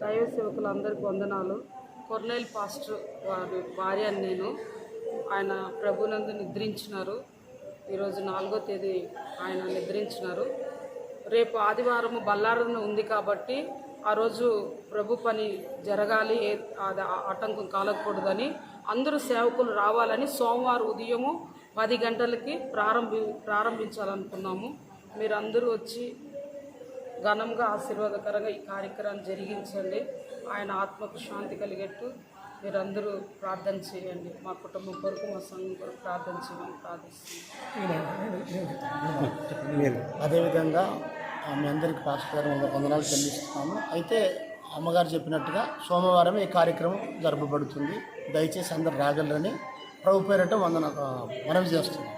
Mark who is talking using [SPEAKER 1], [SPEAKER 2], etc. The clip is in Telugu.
[SPEAKER 1] దైవ సేవకులందరికీ వందనాలు. కొర్నైల్ పాస్టర్ వారి భార్య అని నేను. ఆయన ప్రభునందు నిద్రించినారు. ఈరోజు నాలుగో తేదీ ఆయన నిద్రించినారు. రేపు ఆదివారం బల్లారం ఉంది కాబట్టి ఆ రోజు ప్రభు పని జరగాలి. అది ఆటంకం కాలకూడదని అందరూ సేవకులు రావాలని సోమవారం ఉదయము పది గంటలకి ప్రారంభి ప్రారంభించాలనుకున్నాము. మీరందరూ వచ్చి ఘనంగా ఆశీర్వాదకరంగా ఈ కార్యక్రమాన్ని జరిగించండి. ఆయన ఆత్మకు శాంతి కలిగేట్టు మీరందరూ ప్రార్థన చేయండి. మా కుటుంబం కొరకు మా సంఘం కొరకు ప్రార్థన చేయమని ప్రార్థిస్తున్నాను
[SPEAKER 2] అదేవిధంగా మీ అందరికీ పాస్టర్ వందనాలు చెల్లిస్తున్నాము. అయితే అమ్మగారు చెప్పినట్టుగా సోమవారం ఈ కార్యక్రమం జరపబడుతుంది. దయచేసి అందరు రాగలరని ప్రభు పేరట వందన మనవి చేస్తున్నాం.